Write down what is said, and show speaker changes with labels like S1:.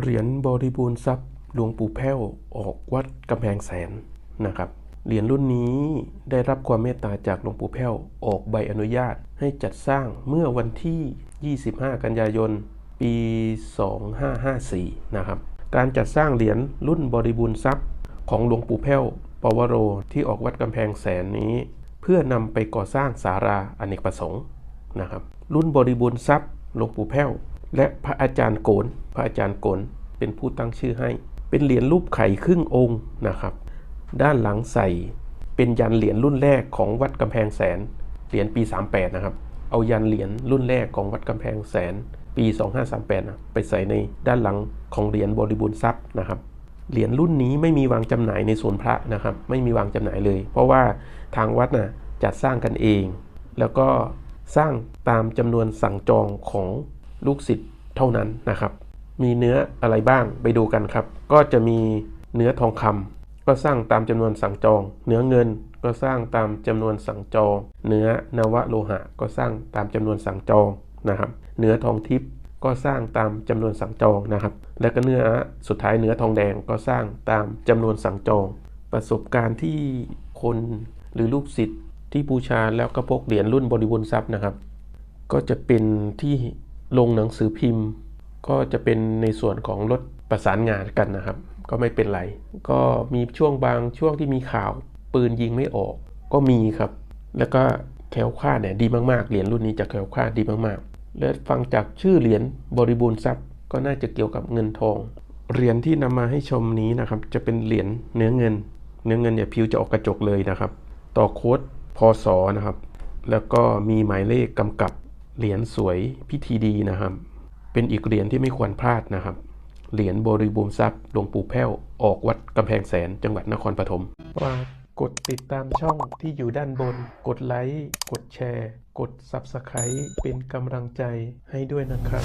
S1: เหรียญบริบูรณ์ทรัพย์หลวงปู่แพ้วออกวัดกำแพงแสนนะครับ เหรียญรุ่นนี้ได้รับความเมตตาจากหลวงปู่แพ้วออกใบอนุญาตให้จัดสร้างเมื่อวันที่ 25 กันยายน ปี 2554 นะครับ การจัดสร้างเหรียญรุ่นบริบูรณ์ทรัพย์ของหลวงปู่แพ้วปวโรที่ออกวัดกำแพงแสนนี้ เพื่อนำไปก่อสร้างศาลาอเนกประสงค์นะครับ รุ่นบริบูรณ์ทรัพย์หลวงปู่แพ้ว และพระอาจารย์โกน พระอาจารย์โกนเป็นผู้ตั้งชื่อให้ เป็นเหรียญรูปไข่ครึ่งองค์นะครับ ด้านหลังใส่เป็นยันเหรียญรุ่นแรกของวัดกำแพงแสน เหรียญปี 38 นะครับ เอายันเหรียญรุ่นแรกของวัดกำแพงแสน ปี 2538นะไปใส่ในด้านหลังของเหรียญบริบูรณ์ทรัพย์นะครับ เหรียญรุ่นนี้ไม่มีวางจำหน่ายในส่วนพระนะครับ ไม่มีวางจำหน่ายเลย เพราะว่าทางวัดนะจัดสร้างกันเอง แล้วก็สร้างตามจำนวนสั่งจองของ ลูกศิษย์เท่านั้นนะครับ มีเนื้ออะไรบ้างไปดูกันครับ ก็จะมีเนื้อทองคำก็สร้างตามจำนวนสั่งจอง เนื้อเงินก็สร้างตามจำนวนสั่งจอง เนื้อนวโลหะ ก็สร้างตามจำนวนสั่งจองนะครับ เนื้อทองทิพย์ก็สร้างตามจำนวนสั่งจองนะครับ และก็เนื้อสุดท้ายเนื้อทองแดงก็สร้างตามจำนวนสั่งจอง ประสบการณ์ที่คนหรือลูกศิษย์ที่บูชาแล้วก็พกเหรียญรุ่นบริบูรณ์ทรัพย์นะครับ ก็จะเป็นที่ ลงหนังสือพิมพ์ ก็จะเป็นในส่วนของรถประสานงานกันนะครับ ก็ไม่เป็นไร ก็มีช่วงบางช่วงที่มีข่าวปืนยิงไม่ออก ก็มีครับ แล้วก็แคล้วคลาดเนี่ยดีมากๆเหรียญรุ่นนี้จะแคล้วคลาดดีมากๆและฟังจากชื่อเหรียญบริบูรณ์ทรัพย์ ก็น่าจะเกี่ยวกับเงินทองเหรียญที่นำมาให้ชมนี้นะครับจะเป็นเหรียญเนื้อเงิน เนื้อเงินเนี่ยผิวจะออกกระจกเลยนะครับ ต่อโค้ดพศนะครับ แล้วก็มีหมายเลขกำกับ เหรียญสวยพิธีดีนะครับ เป็นอีกเหรียญที่ไม่ควรพลาดนะครับ เหรียญบริบูรณ์ทรัพย์หลวงปู่แพ้ว ออกวัดกำแพงแสนจังหวัดนครปฐมฝากกดติดตามช่องที่อยู่ด้านบน กดไลค์ กดแชร์ กด Subscribe เป็นกำลังใจให้ด้วยนะครับ